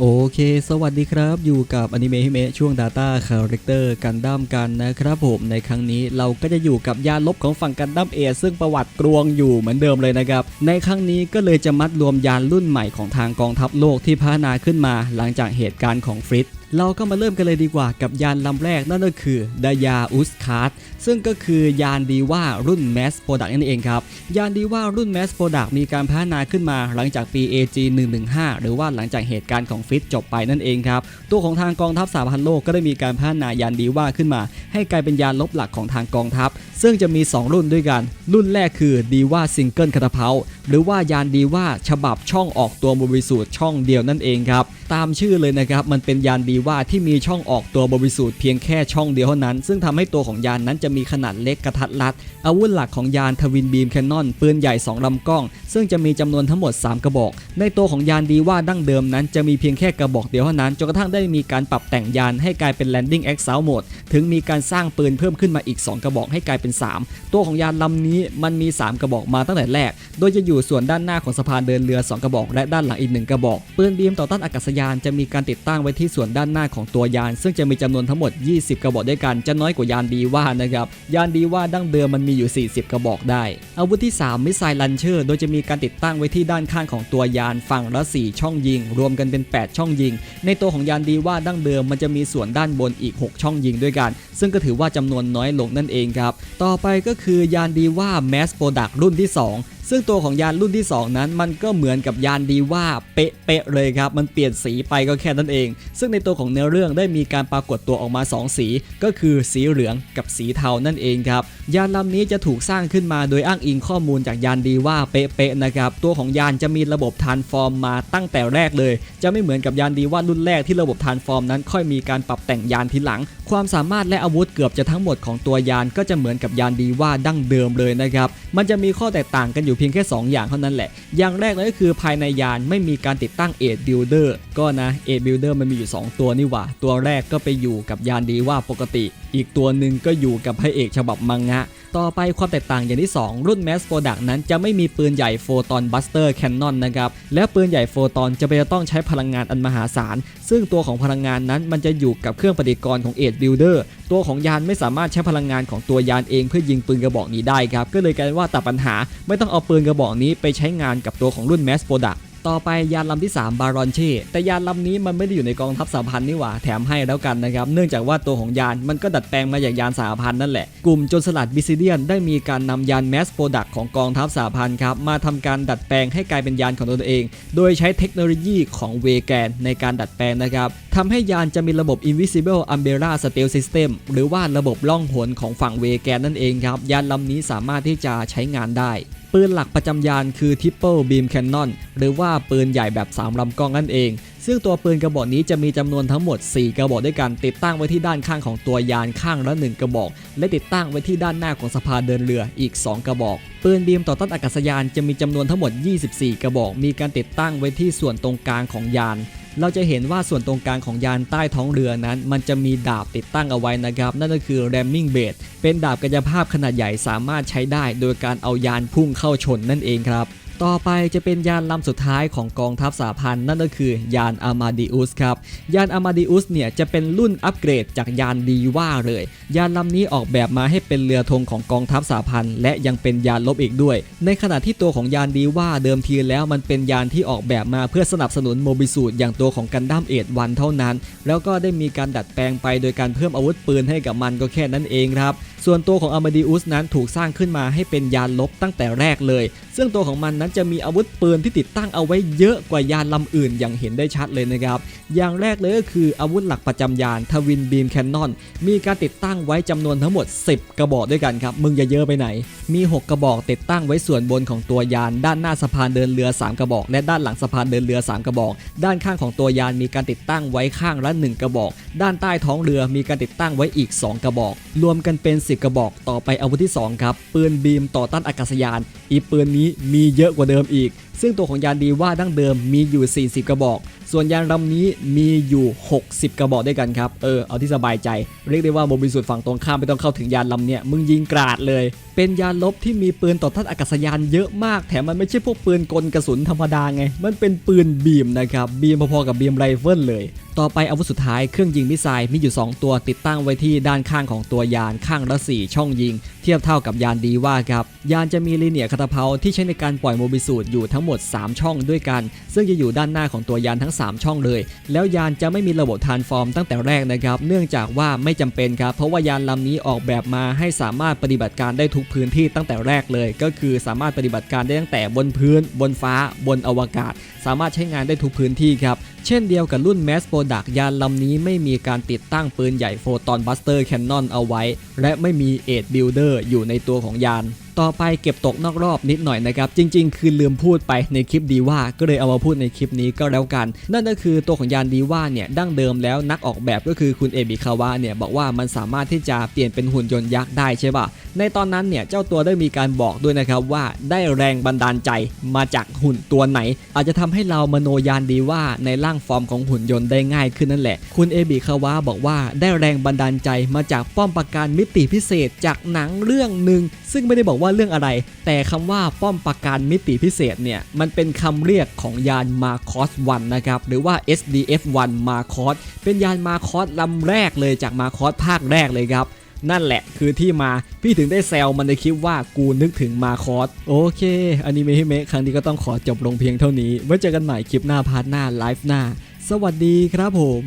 โอเค สวัสดีครับ อยู่กับอนิเมะฮิเมะช่วง Data Character กันดั้มกันนะครับผม ในครั้งนี้เราก็จะอยู่กับยานลบของฝั่งกันดั้มเอซึ่งประวัติกรวงอยู่เหมือนเดิมเลยนะครับ ในครั้งนี้ก็เลยจะมัดรวมยานรุ่นใหม่ของทางกองทัพโลกที่พัฒนาขึ้นมาหลังจากเหตุการณ์ของฟริตเราก็มาเริ่มกันเลยดีกว่ากับยานลำแรกนั่นก็คือดายาอุสคาร์ซึ่งก็คือยานดีว่ารุ่น Mass Product นั่นเองครับ ยานดีว่ารุ่น Mass Product มีการพัฒนาขึ้นมาหลังจากปี AG 115 หรือว่าหลังจากเหตุการณ์ของฟิตจบไปนั่นเองครับ ตัวของทางกองทัพสหพันธ์โลกก็ได้มีการพัฒนายานดีว่าขึ้นมา ให้กลายเป็นยานลบหลักของทางกองทัพ ซึ่งจะมี 2 รุ่นด้วยกัน รุ่นแรกคือดีว่าซิงเกิลคาตาเพาหรือว่ายานดีว่าฉบับช่องออกตัวบริสุทธิ์ช่องเดียวนั่นเองครับตามชื่อเลยนะครับมันเป็นยานดีว่าที่มีช่องออกตัวบริสุทธิ์เพียงแค่ช่องเดียวเท่านั้น ซึ่งทำให้ตัวของยานนั้นจะมีขนาดเล็กกระทัดรัด อาวุธหลักของยานทวินบีมแคนนอนปืนใหญ่ 2ลำกล้อง ซึ่งจะมีจำนวนทั้งหมด 3 กระบอก ในตัวของยานดีว่าดั้งเดิมนั้นจะมีเพียงแค่กระบอกเดียวเท่านั้นจนกระทั่งได้มีการปรับแต่งยานให้กลายเป็น landing exhaust mode ถึงมีการสร้างปืนเพิ่มขึ้นมาอีก 2 กระบอกให้กลายเป็น 3 ตัวของยานลำนี้มันมี 3 กระบอกมาตั้งแต่แรก โดยจะอยู่ส่วนด้านหน้าของสะพานเดินเรือ 2 กระบอก และด้านหลังอีก 1 กระบอก ปืนบีมต่อต้านอากาศยานจะมีการติดตั้งไว้ที่ส่วนด้านหน้าของตัวยาน ซึ่งจะมีจำนวนทั้งหมด 20 กระบอกด้วยกัน จะน้อยกว่ายานดีว่านะครับ ยานดีว่าดั้งเดิมมันมีอยู่ 40 กระบอกได้ อาวุธที่ 3 มิสไซล์ลันเชอร์ โดยจะมีการติดตั้งไว้ที่ด้านข้างของตัวยานฝั่งละ 4 ช่องยิง รวมกันเป็น 8 ช่องยิง ในตัวของยานดีว่าดั้งเดิมมันจะมีส่วนด้านบนอีก 6 ช่องยิงด้วยกัน ซึ่งก็ถือว่าจำนวนน้อยลงนั่นเองครับ ต่อไปก็คือยานดีว่า Mass Product รุ่นที่ 2 ซึ่งตัวของยานรุ่นที่ 2 นั้น มันก็เหมือนกับยานดีว่าเป๊ะๆเลยครับ มันเปลี่ยนสีไปก็แค่นั้นเอง ซึ่งในตัวของเนื้อเรื่องได้มีการปรากฏตัวออกมา 2 สี ก็คือสีเหลืองกับสีเทานั่นเองครับ ยานลำนี้จะถูกสร้างขึ้นมาโดยอ้างอิงข้อมูลจากยานดีว่าเป๊ะๆนะครับ ตัวของยานจะมีระบบทานฟอร์มมาตั้งแต่แรกเลย จะไม่เหมือนกับยานดีว่ารุ่นแรกที่ระบบทานฟอร์มนั้นค่อยมีการปรับแต่งยานทีหลัง ความสามารถและอาวุธเกือบจะทั้งหมดของตัวยานก็จะเหมือนกับยานดีว่าดั้งเดิมเลยนะครับ มันจะมีข้อแตกต่างกันอยู่เพียงแค่ 2 อย่างเท่านั้นแหละ อย่างแรกเลยก็คือภายในยานไม่มีการติดตั้งเอ d บิลเดอร์ก็นะเอ d บิลเดอร์มันมีอยู่ 2 ตัวนี่หว่า ตัวแรกก็ไปอยู่กับยานดีว่าปกติ อีกตัวหนึ่งก็อยู่กับพระเอกฉบับมังงะต่อไปความแตกต่างอย่างที่ 2 รุ่น Mass Product นั้นจะไม่มีปืนใหญ่โฟตอนบัสเตอร์แคนนอนนะครับ และปืนใหญ่โฟตอนจะไปจะต้องใช้พลังงานอันมหาศาล ซึ่งตัวของพลังงานนั้นมันจะอยู่กับเครื่องปฏิกรณ์ของเอ d บิลเดอร์ตัวของยานไม่สามารถใช้พลังงานของตัวยานเองเพื่อยิงปืนกระบอกนี้ได้ครับ ก็เลยกลายว่าตัดปัญหาไม่ต้องเอาปืนกระบอกนี้ไปใช้งานกับตัวของรุ่น Mass Product ต่อไปยานลำที่ 3 บารอนเช่แต่ยานลำนี้มันไม่ได้อยู่ในกองทัพสหพันธ์นี่หว่าแถมให้แล้วกันนะครับเนื่องจากว่าตัวของยานมันก็ดัดแปลงมาจากยานสหพันธ์นั่นแหละกลุ่มโจรสลัดบิซิเดียนได้มีการนำยานแมสโปรดักของกองทัพสหพันธ์ครับมาทำการดัดแปลงให้กลายเป็นยานของตนเอง โดยใช้เทคโนโลยีของเวแกนในการดัดแปลงนะครับ ทำให้ยานจะมีระบบ Invisible Umbrella Stealth System หรือว่าระบบล่องหนของฝั่งเวแกนนั่นเองครับ ยานลำนี้สามารถที่จะใช้งานได้ ปืนหลักประจำยานคือ Triple Beam Cannon หรือว่าปืนใหญ่แบบ 3ลำกล้องนั่นเอง ซึ่งตัวปืนกระบอกนี้จะมีจำนวนทั้งหมด 4 กระบอกด้วยกันติดตั้งไว้ที่ด้านข้างของตัวยานข้างละ 1 กระบอก และติดตั้งไว้ที่ด้านหน้าของสะพานเดินเรืออีก 2 กระบอกปืนบีมต่อต้านอากาศยานจะมีจำนวนทั้งหมด 24 กระบอก มีการติดตั้งไว้ที่ส่วนตรงกลางของยาน เราจะเห็นว่าส่วนตรงกลางของยานใต้ท้องเรือนั้น มันจะมีดาบติดตั้งเอาไว้นะครับ นั่นก็คือ ramming blade เป็นดาบกายภาพขนาดใหญ่สามารถใช้ได้ โดยการเอายานพุ่งเข้าชนนั่นเองครับ ต่อไปจะเป็นยานลำสุดท้ายของกองทัพสหพันธ์นั่นก็คือยานอามาดิอุสครับ ยานอามาดิอุสเนี่ยจะเป็นรุ่นอัปเกรดจากยานดีว่าเลย ยานลำนี้ออกแบบมาให้เป็นเรือธงของกองทัพสหพันธ์และยังเป็นยานลบอีกด้วย ในขณะที่ตัวของยานดีว่าเดิมทีแล้วมันเป็นยานที่ออกแบบมาเพื่อสนับสนุนโมบิสูตอย่างตัวของกันดั้มเอ็ดวันเท่านั้น แล้วก็ได้มีการดัดแปลงไปโดยการเพิ่มอาวุธปืนให้กับมันก็แค่นั้นเองครับ ส่วนตัวของอามาดิอุสนั้นถูกสร้างขึ้นมาให้เป็นยานลบตั้งแต่แรกเลย ซึ่งตัวของมันนั้นจะมีอาวุธปืนที่ติดตั้งเอาไว้เยอะกว่ายานลำอื่นอย่างเห็นได้ชัดเลยนะครับ อย่างแรกเลยก็คืออาวุธหลักประจำยานทวินบีมแคนนอนมีการติดตั้งไว้จำนวนทั้งหมด 10 กระบอกด้วยกันครับ มึงจะเยอะไปไหน มี 6 กระบอกติดตั้งไว้ส่วนบนของตัวยาน ด้านหน้าสะพานเดินเรือ 3 กระบอก และด้านหลังสะพานเดินเรือ 3 กระบอก ด้านข้างของตัวยานมีการติดตั้งไว้ข้างละ 1 กระบอก ด้านใต้ท้องเรือมีการติดตั้งไว้อีก 2 กระบอก รวมกันเป็น 10 กระบอก ต่อไปอาวุธที่2ครับปืนบีมต่อต้านอากาศยาน อีปืนนี้มีเยอะกว่าเดิมอีก ซึ่งตัวของยานดีว่าดั้งเดิมมีอยู่ 40 กระบอก ส่วนยานลำนี้มีอยู่ 60 กระบอกด้วยกันครับ เออ เอาที่สบายใจ เรียกได้ว่าโมบิสุดฝั่งตรงข้ามไม่ต้องเข้าถึงยานลำเนี่ย มึงยิงกราดเลย เป็นยานลบที่มีปืนต่อต้านอากาศยานเยอะมาก แถมมันไม่ใช่พวกปืนกลกระสุนธรรมดาไง มันเป็นปืนบีมนะครับ บีมพอๆกับบีมไรเฟิลเลย ต่อไปอาวุธสุดท้ายเครื่องยิงมิสไซล์มีอยู่ 2 ตัวติดตั้งไว้ที่ด้านข้างของตัวยานข้างละ4ช่องยิง เทียบเท่ากับยานดีว่าครับ ยานจะมีลีเนียคาตาเพาที่ใช้ในการปล่อยโมบิสูดอยู่ทั้งหมด 3 ช่องด้วยกัน ซึ่งจะอยู่ด้านหน้าของตัวยานทั้ง 3 ช่องเลย แล้วยานจะไม่มีระบบทานฟอร์มตั้งแต่แรกนะครับ เนื่องจากว่าไม่จำเป็นครับ เพราะว่ายานลำนี้ออกแบบมาให้สามารถปฏิบัติการได้ทุกพื้นที่ตั้งแต่แรกเลย ก็คือสามารถปฏิบัติการได้ตั้งแต่บนพื้น บนฟ้า บนอวกาศ สามารถใช้งานได้ทุกพื้นที่ครับ เช่นเดียวกับรุ่น Mass Product ยานลำนี้ไม่มีการติดตั้งปืนใหญ่โฟตอนบัสเตอร์แคนนอนเอาไว้ และไม่มีเอ d บิลเดอร์อยู่ในตัวของยาน ต่อไปเก็บตกนอกรอบนิดหน่อยนะครับ จริง ๆ คือลืมพูดไปในคลิปดีว่าก็เลยเอามาพูดในคลิปนี้ก็แล้วกัน นั่นก็คือตัวของยานดีว่าเนี่ยดั้งเดิมแล้วนักออกแบบก็คือคุณเอบิคาวะเนี่ยบอกว่ามันสามารถที่จะเปลี่ยนเป็นหุ่นยนต์ยักษ์ได้ใช่ป่ะในตอนนั้นเนี่ยเจ้าตัวได้มีการบอกด้วยนะครับว่าได้แรงบันดาลใจมาจากหุ่นตัวไหน อาจจะทำให้เรามโนยานดีว่าในร่างฟอร์มของหุ่นยนต์ได้ง่ายขึ้นนั่นแหละ คุณเอบิคาวะบอกว่าได้แรงบันดาลใจมาจากป้อมปราการมิติพิเศษจากหนังเรื่องหนึ่งซึ่งไม่ได้บอกว่าเรื่องอะไร แต่คำว่าป้อมปราการมิติพิเศษเนี่ยมันเป็นคำเรียกของยานมาคอส1นะครับหรือว่า SDF 1 มาคอสเป็นยานมาคอสลำแรกเลยจากมาคอสภาคแรกเลยครับ นั่นแหละคือที่มาพี่ถึงได้แซวมันในคลิปว่ากูนึกถึงมาคอสโอเคอันนี้เมะฮิเมะครั้งนี้ก็ต้องขอจบลงเพียงเท่านี้ ไว้เจอกันใหม่คลิปหน้าพาร์ทหน้าไลฟ์หน้า สวัสดีครับผม